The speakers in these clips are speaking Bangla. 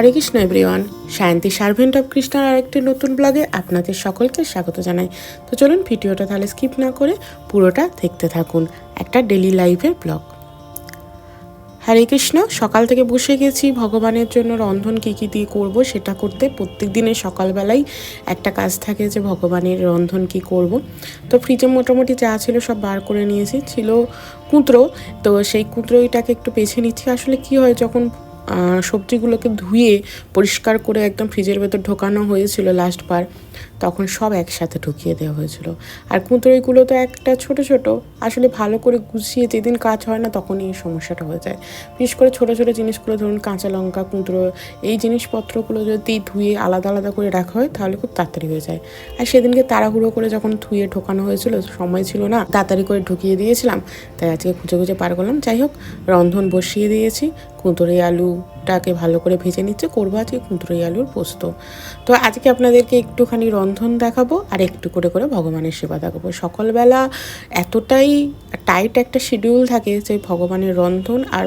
হরে কৃষ্ণ এভরিওয়ান শান্তি সার্ভেন্ট অফ কৃষ্ণার আরেকটি নতুন ব্লগে আপনাদের সকলকে স্বাগত জানাই। তো চলুন ভিডিওটা তাহলে স্কিপ না করে পুরোটা দেখতে থাকুন একটা ডেলি লাইফের ব্লগ হরে কৃষ্ণ, সকাল থেকে বসে গেছি। ভগবানের জন্য রন্ধন কী কী দিয়ে করব সেটা করতে প্রত্যেক দিনের সকালবেলাই একটা কাজ থাকে যে ভগবানের রন্ধন কি করব। তো ফ্রিজে মোটামুটি যা ছিল সব বার করে নিয়েছি। ছিল কুঁতরো, তো সেই কুঁতরোইটাকে একটু বেছে নিচ্ছি। আসলে কি হয়, যখন সবজিগুলোকে ধুয়ে পরিষ্কার করে একদম ফ্রিজের ভেতর ঢোকানো হয়েছিল লাস্ট বার। তখন সব একসাথে ঢুকিয়ে দেওয়া হয়েছিল। আর কুঁতরইগুলো তো একটা ছোট ছোট, আসলে ভালো করে গুছিয়ে যেদিন কাজ হয় না তখনই এই সমস্যাটা হয়ে যায়। বিশেষ করে ছোট ছোট জিনিসগুলো, ধরুন কাঁচা লঙ্কা কুঁতরো এই জিনিসপত্রগুলো যদি ধুয়ে আলাদা আলাদা করে রাখা হয় তাহলে খুব তাড়াতাড়ি হয়ে যায়। আর সেদিনকে তাড়াহুড়ো করে যখন ধুয়ে ঢোকানো হয়েছিল, সময় ছিল না, তাড়াতাড়ি করে ঢুকিয়ে দিয়েছিলাম। তাই আজকে খুঁজে খুঁজে পার করলাম। যাই হোক, রন্ধন বসিয়ে দিয়েছি। কুঁতরে আলুটাকে ভালো করে ভেজে নিচ্ছে, করব আজকে কুঁতরে আলুর পোস্ত। তো আজকে আপনাদেরকে একটুখানি রন্ধন দেখাবো আর একটু করে করে ভগবানের সেবা দেখাবো। সকালবেলা এতটাই টাইট একটা শিডিউল থাকে যে ভগবানের রন্ধন আর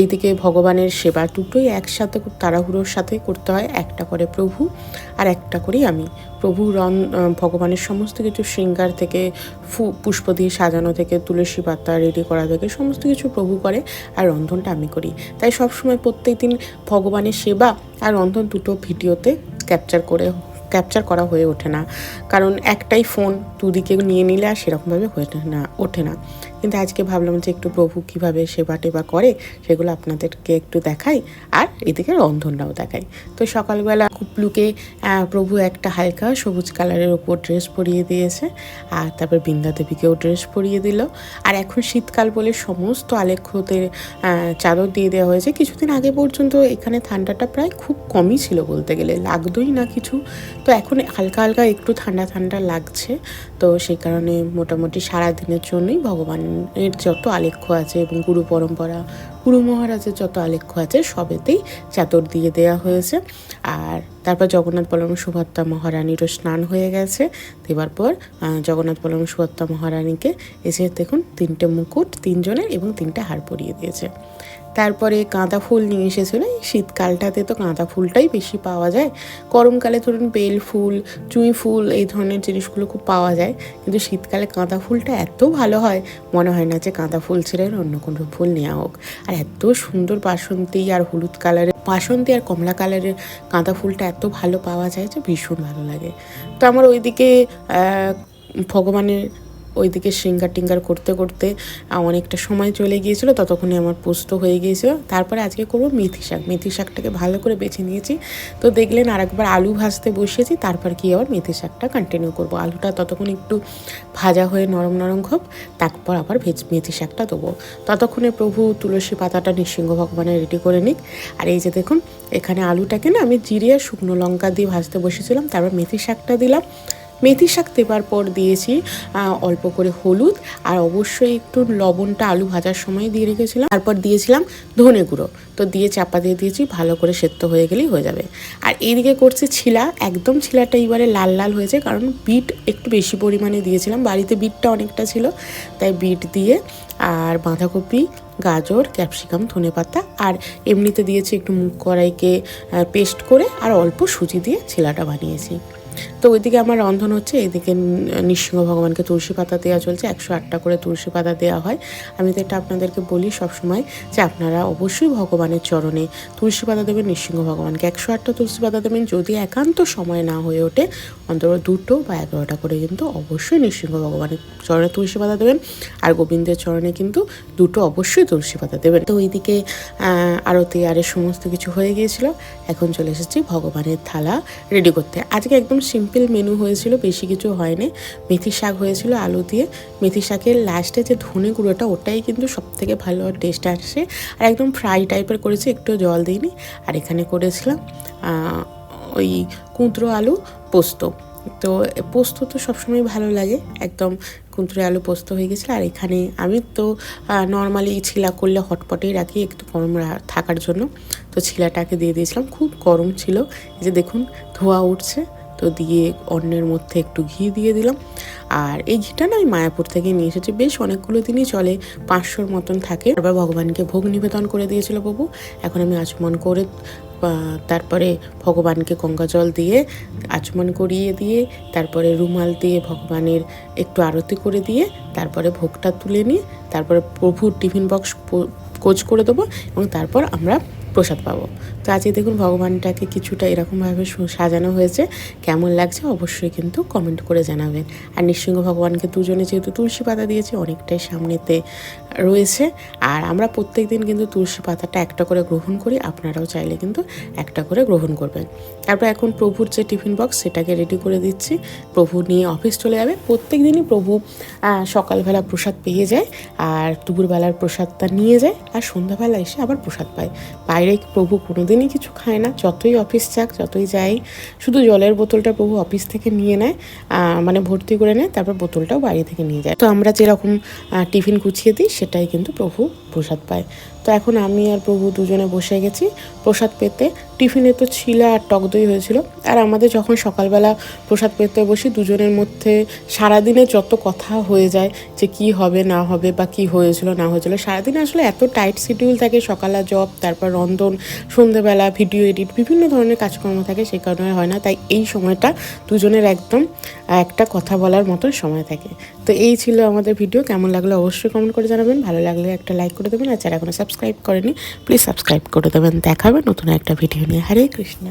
এইদিকে ভগবানের সেবা দুটোই একসাথে তাড়াহুড়োর সাথে করতে হয়, একটা করে প্রভু আর একটা করি আমি। প্রভু রন ভগবানের সমস্ত কিছু শৃঙ্গার থেকে, ফু, পুষ্প দিয়ে সাজানো থেকে, তুলসী পাতা রেডি করা থেকে, সমস্ত কিছু প্রভু করে আর রন্ধনটা আমি করি। তাই সবসময় প্রত্যেক দিন ভগবানের সেবা আর রন্ধন দুটো ভিডিওতে ক্যাপচার করে, ক্যাপচার করা হয়ে ওঠে না। কারণ একটাই ফোন দুদিকে নিয়ে নিলে আর সেরকমভাবে হয়ে না, ওঠে না। কিন্তু আজকে ভাবলাম যে একটু প্রভু কীভাবে সেবা টেবা করে, সেগুলো আপনাদেরকে একটু দেখাই, আর এদিকে রন্ধনটাও দেখাই। তো সকালবেলা কুপলুকে প্রভু একটা হালকা সবুজ কালারের ওপর ড্রেস পরিয়ে দিয়েছে, আর তারপর বৃন্দা দেবীকেও ড্রেস পরিয়ে দিল। আর এখন শীতকাল বলে সমস্ত আলেখ্যতে চাদর দিয়ে দেওয়া হয়েছে। কিছুদিন আগে পর্যন্ত এখানে ঠান্ডাটা প্রায় খুব কমই ছিল বলতে গেলে, লাগতোই না কিছু। তো এখন হালকা হালকা একটু ঠান্ডা ঠান্ডা লাগছে। তো সেই কারণে মোটামুটি সারা দিনের জন্যই ভগবানের যত আলেখ্য আছে এবং গুরু পরম্পরা, গুরু মহারাজের যত আলেখ্য আছে সবেতেই চাদর দিয়ে দেওয়া হয়েছে। আর তারপর জগন্নাথ বলরাম সুভদ্রা মহারানীরও স্নান হয়ে গেছে। দেওয়ার পর জগন্নাথ বলরাম সুভদ্রা মহারানীকে এসে দেখুন তিনটে মুকুট তিনজনের এবং তিনটে হার পরিয়ে দিয়েছে। তারপরে গাঁদা ফুল নিয়ে এসেছিল। শীতকালটাতে তো গাঁদা ফুলটাই বেশি পাওয়া যায়। গরমকালে ধরুন বেল ফুল, চুঁই ফুল, এই ধরনের জিনিসগুলো খুব পাওয়া যায়। কিন্তু শীতকালে গাঁদা ফুলটা এত ভালো হয়, মনে হয় না যে গাঁদা ফুল ছেড়ে অন্য কোনো ফুল নেওয়া হোক। আর এত সুন্দর বাসন্তী আর হলুদ কালারের, বাসন্তী আর কমলা কালারের গাঁদা ফুলটা এত ভালো পাওয়া যায় যে ভীষণ ভালো লাগে। তো আমার ওইদিকে ভগবানের ওইদিকে সিঙ্গার টিঙ্গার করতে করতে অনেকটা সময় চলে গিয়েছিল, ততক্ষণে আমার পোস্ত হয়ে গিয়েছিল। তারপরে আজকে করব মেথি শাক। মেথি শাকটাকে ভালো করে বেছে নিয়েছি। তো দেখলেন আরেকবার আলু ভাজতে বসিয়েছি, তারপর কি আবার মেথি শাকটা কন্টিনিউ করব। আলুটা ততক্ষণ একটু ভাজা হয়ে নরম নরম হোক, তারপর আবার ভেজ মেথি শাকটা দেবো। ততক্ষণে প্রভু তুলসী পাতাটা নৃসিংহ ভগবানের রেডি করে নিক। আর এই যে দেখুন, এখানে আলুটাকে না আমি জিরে শুকনো লঙ্কা দিয়ে ভাজতে বসেছিলাম, তারপর মেথি শাকটা দিলাম। মেথি শাক দেবার পর দিয়েছি অল্প করে হলুদ আর অবশ্যই একটু লবণটা আলু ভাজার সময় দিয়ে রেখেছিলাম। তারপর দিয়েছিলাম ধনে গুঁড়ো। তো দিয়ে চাপা দিয়ে দিয়েছি, ভালো করে সেদ্ধ হয়ে গেলেই হয়ে যাবে। আর এইদিকে করছি ছিলা, একদম ছিলাটা এবারে লাল লাল হয়েছে কারণ বিট একটু বেশি পরিমাণে দিয়েছিলাম। বাড়িতে বিটটা অনেকটা ছিল, তাই বিট দিয়ে আর বাঁধাকপি, গাজর, ক্যাপসিকাম ধনেপাতা আর এমনিতে দিয়েছি একটু মুগ কড়াইকে পেস্ট করে আর অল্প সুজি দিয়ে ছিলাটা বানিয়েছি। তো ওইদিকে আমার রন্ধন হচ্ছে, এদিকে নৃসিংহ ভগবানকে তুলসী পাতা দেওয়া চলছে, একশো আটটা করে তুলসী পাতা দেওয়া হয়। আমি তো এটা আপনাদেরকে বলি সবসময় যে আপনারা অবশ্যই ভগবানের চরণে তুলসী পাতা দেবেন, নৃসিংহ ভগবানকে একশো আটটা তুলসী পাতা দেবেন। যদি একান্ত সময় না হয়ে ওঠে, অন্তত দুটো বা এগারোটা করে কিন্তু অবশ্যই নৃসিংহ ভগবানের চরণে তুলসী পাতা দেবেন। আর গোবিন্দের চরণে কিন্তু দুটো অবশ্যই তুলসী পাতা দেবেন। তো ওইদিকে আরতি আরে সমস্ত কিছু হয়ে গিয়েছিল। এখন চলে এসেছি ভগবানের থালা রেডি করতে। আজকে একদম সিম্পল মেনু হয়েছিল, বেশি কিছু হয়নি। মেথি শাক হয়েছিল, আলু দিয়ে। মেথি শাকের লাস্টে যে ধনে গুঁড়োটা, ওটাই কিন্তু সব থেকে ভালো টেস্ট আসে। আর একদম ফ্রাই টাইপের করেছি, একটু জল দিইনি। আর এখানে করেছিলাম ওই কুঁদরো আলু পোস্ত। তো পোস্ত তো সবসময় ভালো লাগে, একদম কুঁদরে আলু পোস্ত হয়ে গেছিল। আর এখানে আমি তো নর্মালি ছিলা করলে হটপটেই রাখি, একটু গরম থাকার জন্য। তো ছিলাটাকে দিয়ে দিয়েছিলাম, খুব গরম ছিল। এই যে দেখুন, ধোয়া উঠছে। তো দিয়ে অন্যের মধ্যে একটু ঘি দিয়ে দিলাম। আর এই ঘিটা না আমি মায়াপুর থেকে নিয়ে এসেছি। বেশ অনেকগুলো দিনই চলে, পাঁচশোর মতন থাকে। এবার ভগবানকে ভোগ নিবেদন করে দিয়েছিল বাবু। এখন আমি আচমন করে তারপরে ভগবানকে গঙ্গা জল দিয়ে আচমন করিয়ে দিয়ে, তারপরে রুমাল দিয়ে ভগবানের একটু আরতি করে দিয়ে, তারপরে ভোগটা তুলে নিয়ে, তারপরে প্রভুর টিফিন বক্স কোচ করে দেবো এবং তারপর আমরা প্রসাদ পাবো। তো আজকে দেখুন ভগবানটাকে কিছুটা এরকমভাবে সাজানো হয়েছে। কেমন লাগছে অবশ্যই কিন্তু কমেন্ট করে জানাবেন। আর নৃসিংহ ভগবানকে দুজনে যেহেতু তুলসী পাতা দিয়েছি, অনেকটাই সামনেতে রয়েছে। আর আমরা প্রত্যেক দিন কিন্তু তুলসী পাতাটা একটা করে গ্রহণ করি, আপনারাও চাইলে কিন্তু একটা করে গ্রহণ করবেন। তারপর এখন প্রভুর যে টিফিন বক্স, সেটাকে রেডি করে দিচ্ছি। প্রভু নিয়ে অফিস চলে যাবে। প্রত্যেক দিনই প্রভু সকালবেলা প্রসাদ পেয়ে যায় আর দুপুরবেলার প্রসাদটা নিয়ে যায়। আর সন্ধ্যাবেলা এসে আবার প্রসাদ পায়। বাইরে প্রভু কোনোদিনই কিছু খায় না, যতই অফিস যাক, যতই যাই, শুধু জলের বোতলটা প্রভু অফিস থেকে নিয়ে নেয় মানে ভর্তি করে নেয়, তারপর বোতলটাও বাড়ি থেকে নিয়ে যায়। তো আমরা যেরকম টিফিন গুছিয়ে দিই, সেটাই কিন্তু প্রভু প্রসাদ পায়। তো এখন আমি আর প্রভু দুজনে বসে গেছি প্রসাদ পেতে। টিফিনে তো ছিলা আর টক দই হয়েছিল। আর আমাদের যখন সকালবেলা প্রসাদ পেতে বসি, দুজনের মধ্যে সারাদিনে যত কথা হয়ে যায় যে কি হবে, না হবে বা কি হয়েছিল, না হয়েছিল, সারাদিনে আসলে এত টাইট শিডিউল থাকে, সকালে জব, তারপর রন্ধন, সন্ধেবেলা ভিডিও এডিট, বিভিন্ন ধরনের কাজকর্ম থাকে সেই কারণে হয় না। তাই এই সময়টা দুজনের একদম একটা কথা বলার মতো সময় থাকে। তো এই ছিল আমাদের ভিডিও। কেমন লাগল অবশ্যই কমেন্ট করে জানাবেন। ভালো লাগলে একটা লাইক করে দেবেন। আর যারা এখনও সাবস্ক্রাইব করেনি প্লিজ সাবস্ক্রাইব করে দেবেন। দেখাবে নতুন একটা ভিডিও নিয়ে হরে কৃষ্ণ